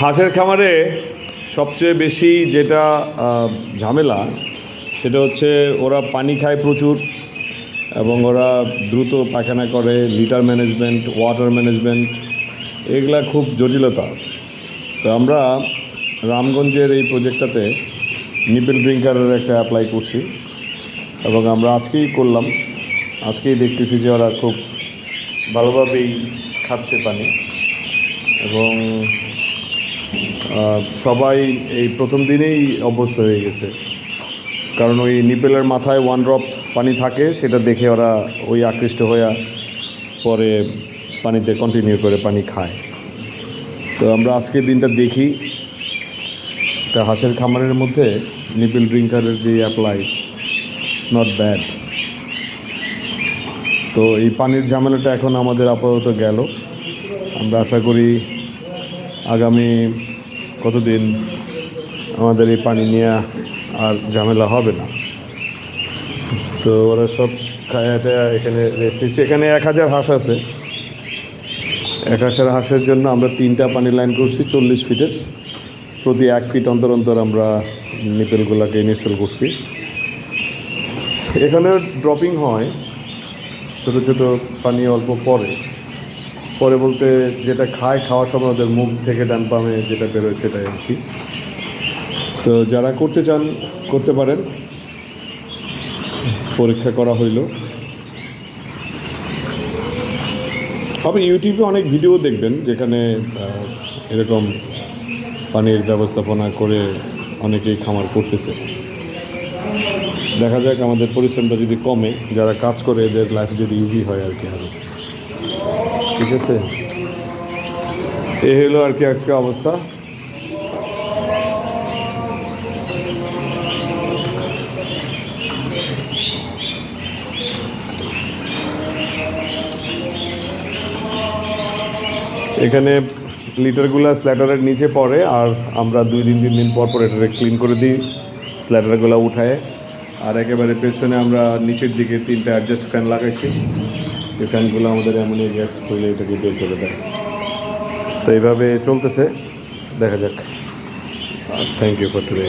হাঁসের খামারে সবচেয়ে বেশি যেটা ঝামেলা, সেটা হচ্ছে ওরা পানি খায় প্রচুর এবং ওরা দ্রুত পায়খানা করে, লিটার ম্যানেজমেন্ট, ওয়াটার ম্যানেজমেন্ট, এগুলা খুব জটিলতা। তো আমরা রামগঞ্জের এই প্রজেক্টটাতে নিপেল ড্রিঙ্কারের একটা অ্যাপ্লাই করছি এবং আমরা আজকেই করলাম। আজকেই দেখতেছি যে ওরা খুব ভালোভাবেই খাচ্ছে পানি। এবং সবাই এই প্রথম দিনেই অভ্যস্ত হয়ে গেছে। কারণ ওই নিপেলের মাথায় ওয়ান ড্রপ পানি থাকে, সেটা দেখে ওরা ওই আকৃষ্ট হয়ে পরে পানিতে কন্টিনিউ করে পানি খায়। তো আমরা আজকের দিনটা দেখি। একটা হাঁসের খামারের মধ্যে নিপেল ড্রিঙ্কারের যে অ্যাপ্লাই নট ব্যাড তো এই পানির ঝামেলাটা এখন আমাদের আপাতত গেল। আমরা আশা করি আগামী কতদিন আমাদের এই পানি নিয়ে আর ঝামেলা হবে না। তো ওরা সব খায়াটা এখানে রেস্ট নিচ্ছে। এখানে এক হাজার হাঁস আছে। এক হাজার হাঁসের জন্য আমরা তিনটা পানি লাইন করছি চল্লিশ ফিটের। প্রতি এক ফিট অন্তর অন্তর আমরা নিপেলগুলোকে ইনস্টল করছি। এখানে ড্রপিং হয়। ছোটো ছোটো পানি অল্প পরে পরে বলতে যেটা খায় খাওয়ার সময় ওদের মুখ থেকে ডান পামে যেটা বেরোয় সেটাই আর কি। তো যারা করতে চান, করতে পারেন। পরীক্ষা করা হইল। আপনি ইউটিউবে অনেক ভিডিও দেখবেন যেখানে এরকম পানির ব্যবস্থাপনা করে অনেকেই খামার করতেছে। দেখা যাক আমাদের পরিশ্রমটা যদি কমে, যারা কাজ করে, এদের লাইফ যদি ইজি হয় আর কি আরও। ঠিক আছে? এ হলো আর কি আজকে অবস্থা। এখানে লিটারগুলো স্ল্যাটারের নিচে পড়ে আর আমরা দুই দিন, তিন দিন পর পর এটাকে ক্লিন করে দিই, স্ল্যাটারগুলো উঠায়। আর একেবারে পেছনে আমরা নিচের দিকে তিনটা অ্যাডজাস্ট ফ্যান লাগাইছি। ফ্যানগুলো আমাদের এমনই গ্যাস করলে এটাকে বের করে দেয়। তো এইভাবে চলতেছে। দেখা যাক। Thank you for today